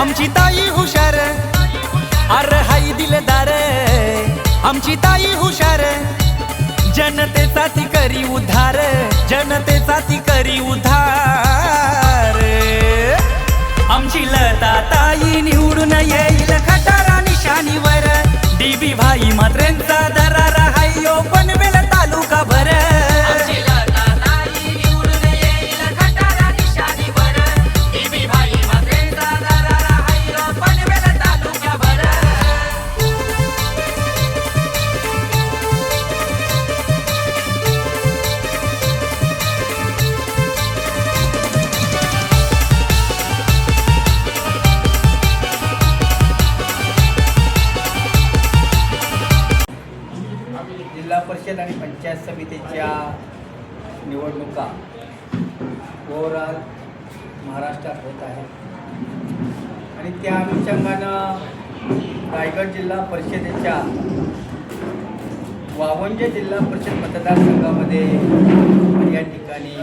आमची ताई हुशार अर हाई दिलदार. आमची ताई हुशार जनतेचा ती करी उधार जनतेचा ती करी उधार. आमची लता ताई निवडून येई अनुषंगानं रायगड जिल्हा परिषदेच्या वावंजे जिल्हा परिषद मतदारसंघामध्ये या ठिकाणी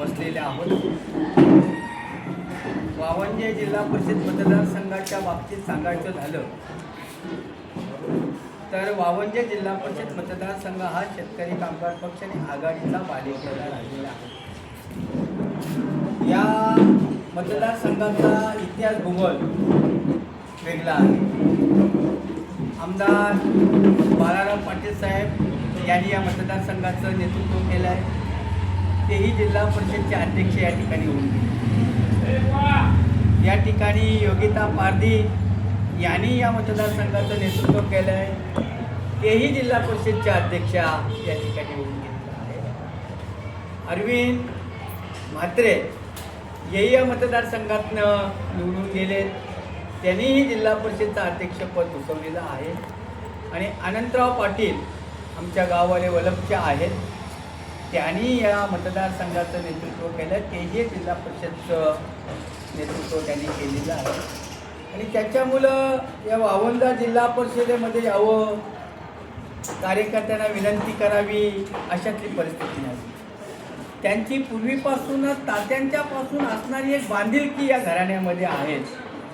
बसलेले आहोत. वावंजे जिल्हा परिषद मतदारसंघाच्या बाबतीत सांगायचं झालं तर वावंजे जिल्हा परिषद मतदारसंघ हा शेतकरी कामगार पक्ष आणि आघाडीचा बालेकिल्ला राहिलेला आहे. या मतदारसंघाचा इतिहास भूगोल वेगळा आहे. आमदार बाळाराव पाटील साहेब यांनी या मतदारसंघाचं नेतृत्व केलं आहे तेही जिल्हा परिषदचे अध्यक्ष या ठिकाणी होऊन गेले. या ठिकाणी योगिता पारधी यांनी या मतदारसंघाचं नेतृत्व केलं आहे तेही जिल्हा परिषदच्या अध्यक्षा या ठिकाणी होऊन गेलेल्या आहे अरविंद म्हात्रे येई या मतदारसंघातनं निवडून गेले. त्यांनीही जिल्हा परिषदचं अध्यक्षपद भूषवलेलं आहे. आणि अनंतराव पाटील आमच्या गाववाले वलपचे आहेत. त्यांनी या मतदारसंघाचं नेतृत्व केलं. तेही जिल्हा परिषदचं नेतृत्व त्यांनी केलेलं आहे. आणि त्याच्यामुळं या वावंदा जिल्हा परिषदेमध्ये यावं कार्यकर्त्यांना विनंती करावी अशातली परिस्थिती नाही. त्यांची पूर्वीपासूनच तात्यांच्यापासून असणारी एक बांधिलकी या घराण्यामध्ये आहेच.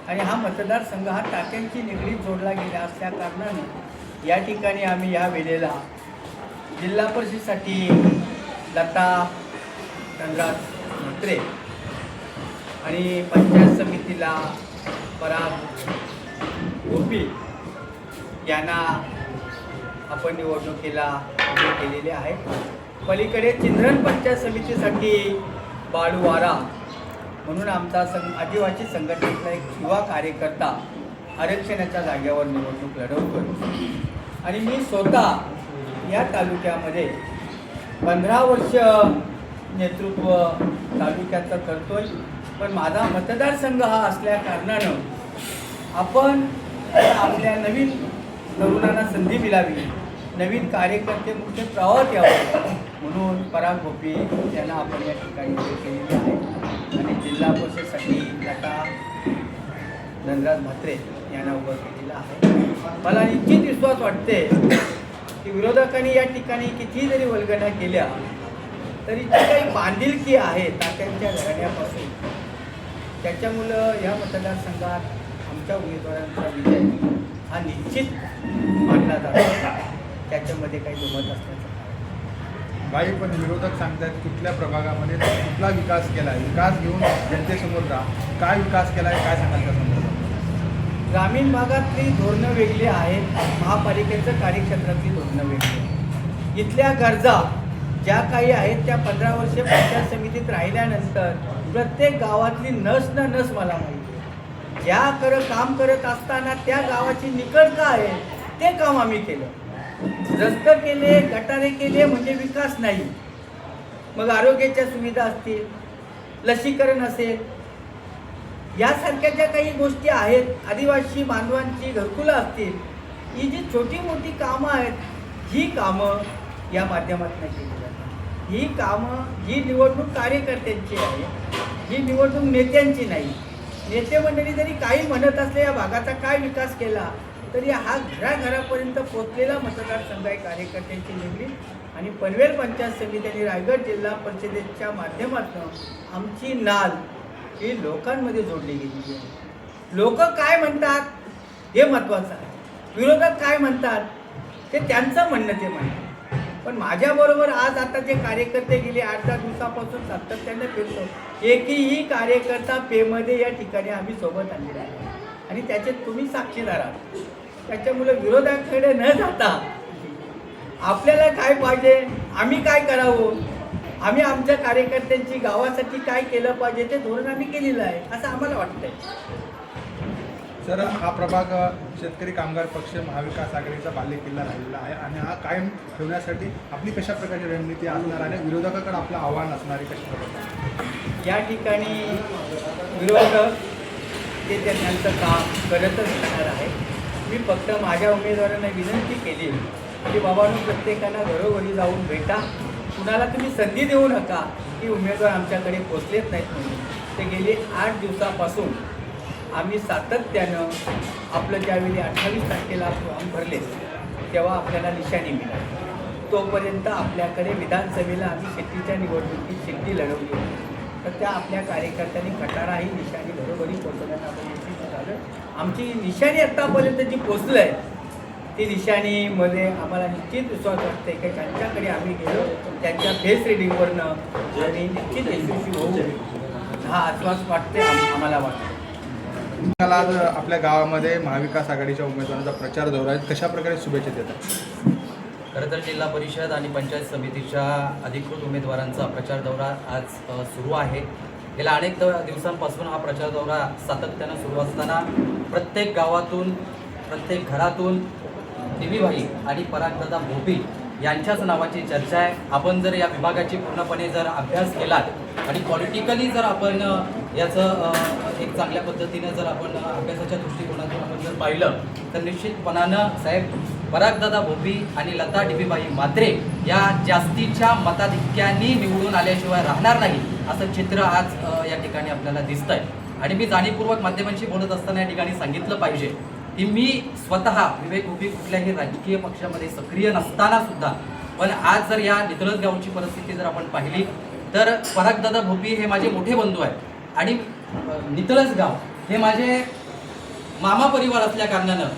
आणि हा मतदारसंघ हा तात्यांची निगडीत जोडला गेला असल्या कारणाने या ठिकाणी आम्ही या वेळेला जिल्हा परिषदेसाठी लता धनराज म्हात्रे आणि पंचायत समितीला पराग गोपी यांना आपण निवडणुकीला उभे केलेले आहे पलीकडे चिंधरण पंचायत समितीसाठी बाळूवारा. म्हणून आमचा संघ आदिवासी संघटनेचा एक युवा कार्यकर्ता आरक्षणाच्या जागेवर निवडणूक लढवतो आणि मी स्वतः या तालुक्यामध्ये पंधरा वर्ष नेतृत्व तालुक्याचं करतोय. पण माझा मतदारसंघ हा असल्या कारणानं आपण आपल्या नवीन तरुणांना संधी मिळावी नवीन कार्यकर्ते मुख्य प्रवाहात यावं. म्हणून पराग गोपी यांना आपण या ठिकाणी केलेली आहे. आणि जिल्हा परिषदसाठी लता धनराज म्हात्रे यांना उभं केलेलं आहे. मला निश्चित विश्वास वाटते की विरोधकांनी या ठिकाणी किती जरी वल्गना केल्या तरी जी काही बांधिलकी आहे तात्यांच्या घराण्यापासून त्याच्यामुळं या मतदारसंघात आमच्या उमेदवारांचा विजय हा निश्चित मानला जातो. त्याच्यामध्ये काही दुमत असल्याचं काही पण विरोधक सांगतात कुठल्या प्रभागामध्ये कुठला विकास केला आहे विकास घेऊन जनतेसमोर राहा काय विकास केला आहे काय सांगाल त्या संदर्भात? ग्रामीण भागातली धोरणं वेगळी आहेत महापालिकेचं कार्यक्षेत्रातली धोरणं वेगळी इथल्या गरजा ज्या काही आहेत त्या पंधरा वर्षे पंचायत समितीत राहिल्यानंतर प्रत्येक गावातली नस न नस मला माहिती ज्या कर काम करत असताना त्या गावाची निकड काय आहे ते काम आम्ही केलं. रस्ते केले गटारे केले म्हणजे विकास नाही। मग आरोग्याच्या सुविधा असतील लसीकरण असेल यासारख्या ज्या काही गोष्टी आहेत आदिवासी बांधवांची घरकुलं असतील ही जी छोटी मोठी कामं आहेत ही कामं या माध्यमातून केली जातात. ही कामं ही निवडणूक कार्यकर्त्यांची आहे ही निवडणूक नेत्यांची नाही. नेते मंडळी जरी काही म्हणत असले या भागाचा काय विकास केला तरी हा घराघरापर्यंत पोचलेला मतदारसंघ आहे कार्यकर्त्यांची निगडी. आणि पनवेल पंचायत समिती आणि रायगड जिल्हा परिषदेच्या माध्यमातून आमची नाल ही लोकांमध्ये जोडली गेलेली आहे. लोक काय म्हणतात हे महत्त्वाचं आहे. विरोधात काय म्हणतात ते त्यांचं म्हणणं ते म्हणतात. पण माझ्याबरोबर आज आता जे कार्यकर्ते गेले आठ दहा दिवसापासून सातत्याने फिरतो एकही कार्यकर्ता पेमध्ये या ठिकाणी आम्ही सोबत आणलेला आहे आणि त्याचे तुम्ही साक्षीदार आहात. त्याच्यामुळे विरोधाकडे न जाता आपल्याला काय पाहिजे आम्ही काय करावं आम्ही आमच्या कार्यकर्त्यांची गावासाठी काय केलं पाहिजे ते धोरण आम्ही केलेलं आहे असं आम्हाला वाटतंय. सर हा प्रभाग शेतकरी कामगार पक्ष महाविकास आघाडीचा बालेकिल्ला राहिलेला आहे आणि हा कायम ठेवण्यासाठी आपली कशा प्रकारची रणनीती असणार आणि विरोधकाकडे आपलं आव्हान असणारी कशा प्रकारची या ठिकाणी विरोधक ते ते त्यांचं काम करतच राहणार आहे. मी फक्त माझ्या उमेदवारांना विनंती केली की बाबांनो प्रत्येकाला घरोघरी जाऊन भेटा. कुणाला तुम्ही संधी देऊ नका की उमेदवार आमच्याकडे पोचलेच नाहीत म्हणून. ते गेले आठ दिवसापासून आम्ही सातत्यानं आपलं ज्यावेळी अठ्ठावीस तारखेला फॉर्म भरले तेव्हा आपल्याला निशाणी मिळाली. तोपर्यंत आपल्याकडे विधानसभेला आम्ही शेतीच्या निवडणुकीत शेती लढवली होती. तर त्या आपल्या कार्यकर्त्यांनी कटारा ही निशाणी घरोघरी पोहोचवण्यात आपण यशस्वी झालं. आमची निशाणी आत्तापर्यंत जी पोचलं आहे ती निशाणीमध्ये आम्हाला निश्चित विश्वास वाटते की त्यांच्याकडे आम्ही गेलो त्यांच्या फेस रिडिंगवरनं आणि निश्चित यशस्वी होऊ. हा आश्वास वाटते आम्हाला वाटतं मला आज आपल्या गावामध्ये महाविकास आघाडीच्या उमेदवारांचा प्रचार दौरा आहे. कशा प्रकारे शुभेच्छा देतात? खरं तर जिल्हा परिषद आणि पंचायत समितीच्या अधिकृत उमेदवारांचा प्रचार दौरा आज सुरू आहे. गेल्या अनेक दिवसांपासून हा प्रचार दौरा सातत्यानं सुरू असताना प्रत्येक गावातून प्रत्येक घरातून दिवीभाई आणि परागदादा भोपी यांच्याच नावाची चर्चा आहे. आपण जर या विभागाची पूर्णपणे जर अभ्यास केलात आणि पॉलिटिकली जर आपण याचं एक चांगल्या पद्धतीनं जर आपण अभ्यासाच्या दृष्टिकोनातून आपण जर पाहिलं तर निश्चितपणानं साहेब परागदादा भोपी आणि लता डिबीबाई मात्रे या जास्तीच्या मताधिक्यांनी निवडून आल्याशिवाय राहणार नाही असं चित्र आज या ठिकाणी आपल्याला दिसतंय. आणि मी जाणीवपूर्वक माध्यमांशी बोलत असताना या ठिकाणी सांगितलं पाहिजे की मी स्वतः विवेक उभी कुठल्याही राजकीय पक्षामध्ये सक्रिय नसताना सुद्धा पण आज जर या नितळस गावची परिस्थिती जर आपण पाहिली तर परागदादा भोपी हे माझे मोठे बंधू आहेत. आणि नितळस गाव हे माझे मामा परिवार असल्या कारणानं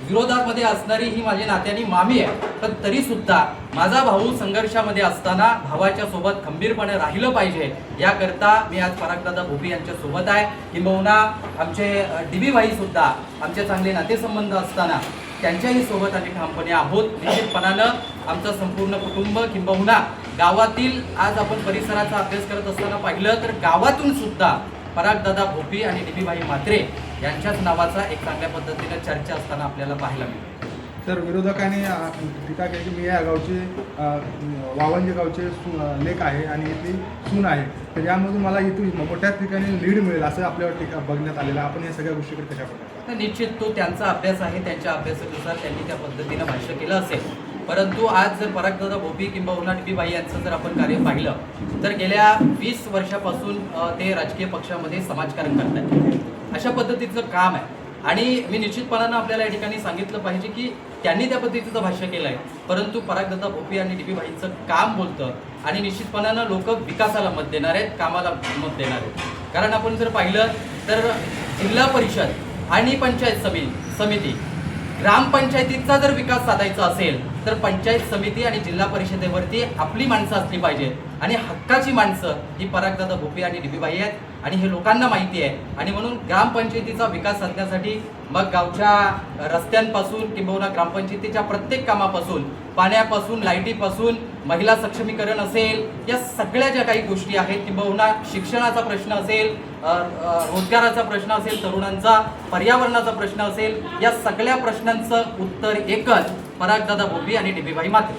विरोधामध्ये असणारी ही माझी नात्यानी मामी आहे. पण तरी सुद्धा माझा भाऊ संघर्षामध्ये असताना भावाच्या सोबत खंबीरपणे राहिलं पाहिजे याकरता मी आज परागदादा भोपी यांच्या सोबत आहे. किंबहुना आमचे डीबी भाई सुद्धा आमचे चांगले नातेसंबंध असताना त्यांच्याही सोबत आम्ही ठामपणे आहोत. निश्चितपणानं आमचं संपूर्ण कुटुंब किंबहुना गावातील आज आपण परिसराचा अभ्यास करत असताना पाहिलं तर गावातून सुद्धा परागदादा भोपी आणि डीबीबाई मात्रे यांच्याच नावाचा एक चांगल्या पद्धतीने चर्चा असताना आपल्याला पाहायला मिळते. तर विरोधकांनी टीका केली की मी या गावचे वावंजे गावचे सु लेख आहे आणि इथली सून आहे. तर यामधून मला इथून मोठ्या ठिकाणी लीड मिळेल असं आपल्यावर टीका बघण्यात आलेलं आपण या सगळ्या गोष्टीकडे कशा तर निश्चित तो त्यांचा अभ्यास आहे. त्यांच्या अभ्यासानुसार त्यांनी त्या पद्धतीनं भाष्य केलं असेल. परंतु आज जर परागदादा भोपी किंवा उन्हा बाई यांचं जर आपण कार्य पाहिलं तर गेल्या वीस वर्षापासून ते राजकीय पक्षामध्ये समाजकारण करतात अशा पद्धतीचं काम आहे. आणि मी निश्चितपणानं आपल्याला या ठिकाणी सांगितलं पाहिजे की त्यांनी त्या पद्धतीचं भाष्य केलं आहे परंतु परागदत्ता भोपी आणि डीपी भाईंचं काम बोलतं आणि निश्चितपणानं लोक विकासाला मत देणार आहेत कामाला मत देणार आहेत. कारण आपण जर पाहिलं तर जिल्हा परिषद आणि पंचायत समिती समिती ग्रामपंचायतीचा जर विकास साधायचा असेल तर पंचायत समिती आणि जिल्हा परिषदेवरती आपली माणसं असली पाहिजेत आणि हक्काची माणसं ही परागदादा भोपे आणि डिबीबाई आहेत. आणि हे लोकांना माहिती आहे. आणि म्हणून ग्रामपंचायतीचा विकास साधण्यासाठी मग गावच्या रस्त्यांपासून किंबहुना ग्रामपंचायतीच्या प्रत्येक कामापासून पाण्यापासून लाईटीपासून महिला सक्षमीकरण असेल या सगळ्या ज्या काही गोष्टी आहेत किंबहुना शिक्षणाचा प्रश्न असेल रोजगाराचा प्रश्न असेल तरुणांचा पर्यावरणाचा प्रश्न असेल या सगळ्या प्रश्नांचं उत्तर एकच परागदादा भोपी आणि डिबीबाई मात्रे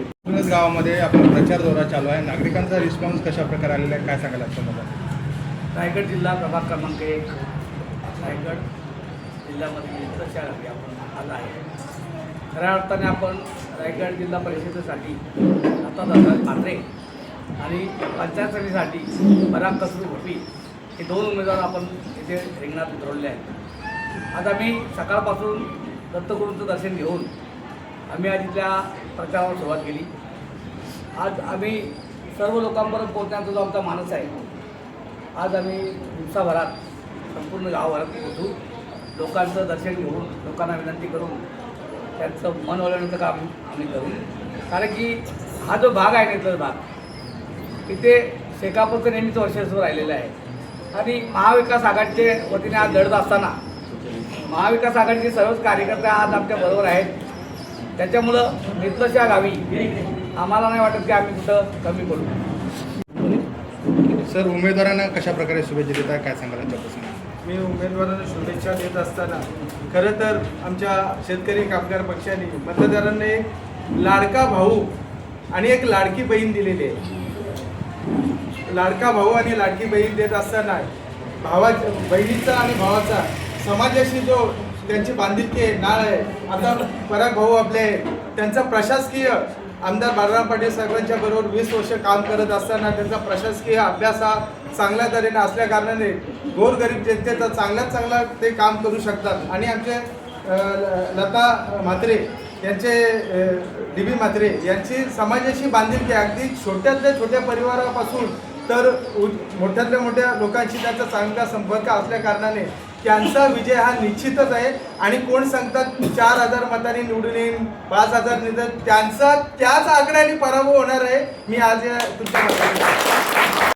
एकूणच गावामध्ये आपला प्रचार दौरा चालू आहे. नागरिकांचा रिस्पॉन्स कशा प्रकारे आलेला आहे काय सांगायला लागतं मला रायगड जिल्हा प्रभाग क्रमांक एक. रायगड जिल्ह्यामध्ये प्रचार आपण आला आहे. खऱ्या अर्थाने आपण रायगड जिल्हा परिषदेसाठी आता दत्ताजी म्हात्रे आणि पंचायत समितीसाठी पराग कसरू भोपी हे दोन उमेदवार आपण इथे रिंगणात उतरवले आहेत. आज आम्ही सकाळपासून दत्तगुरूंचं दर्शन घेऊन आम्ही आज इथल्या प्रचारावर सुरुवात केली. आज आम्ही सर्व लोकांपर्यंत पोहोचण्याचा जो आमचा मानस आहे आज आम्ही दिवसाभरात संपूर्ण गावभरात पोहोचू. लोकांचं दर्शन घेऊन लोकांना विनंती करून त्यांचं मन वळवण्याचं काम आम्ही करू. कारण की हा जो भाग आहे नेत्र भाग इथे शेकापूरचं नेहमीच वर्षस्व राहिलेलं आहे. आणि महाविकास आघाडीचे वतीने आज लढत असताना महाविकास आघाडीचे सर्वच कार्यकर्ते आज आमच्या बरोबर आहेत. त्याच्यामुळं नेत्रशा गावी आम्हाला नाही वाटत की आम्ही कुठं कमी पडू. सर उमेदवारांना कशा प्रकारे शुभेच्छा देत? आहे काय सांगाल मी उमेदवारांना शुभेच्छा देत असताना खरं तर आमच्या शेतकरी कामगार पक्षाने मतदारांना एक लाडका भाऊ आणि एक लाडकी बहीण दिलेली आहे. लाडका भाऊ आणि लाडकी बहीण देत असताना भावा बहिणीचा आणि भावाचा समाजाशी जो त्यांची बांधिलकी आहे नाळ आहे आता पराग भाऊ आपले त्यांचा प्रशासकीय आमदार बालराम पाटील साहेबांच्या बरोबर वीस वर्ष काम करत असताना त्यांचा प्रशासकीय अभ्यास हा चांगल्या तऱ्हेने असल्या कारणाने गोरगरीब जनतेचा चांगल्यात चांगला ते काम करू शकतात. आणि आमचे ल- लता म्हात्रे यांचे डी बी म्हात्रे यांची समाजाशी बांधिलकी अगदी छोट्यातल्या छोट्या परिवारापासून तर मोठ्यातल्या मोठ्या लोकांशी त्यांचा चांगला संपर्क असल्या कारणाने त्यांचा विजय हा निश्चितच आहे. आणि कोण सांगतात चार हजार मतांनी निवडून येईन पाच हजार निधन त्यांचा त्याच आकड्याने पराभव होणार आहे. मी आज या तुमच्या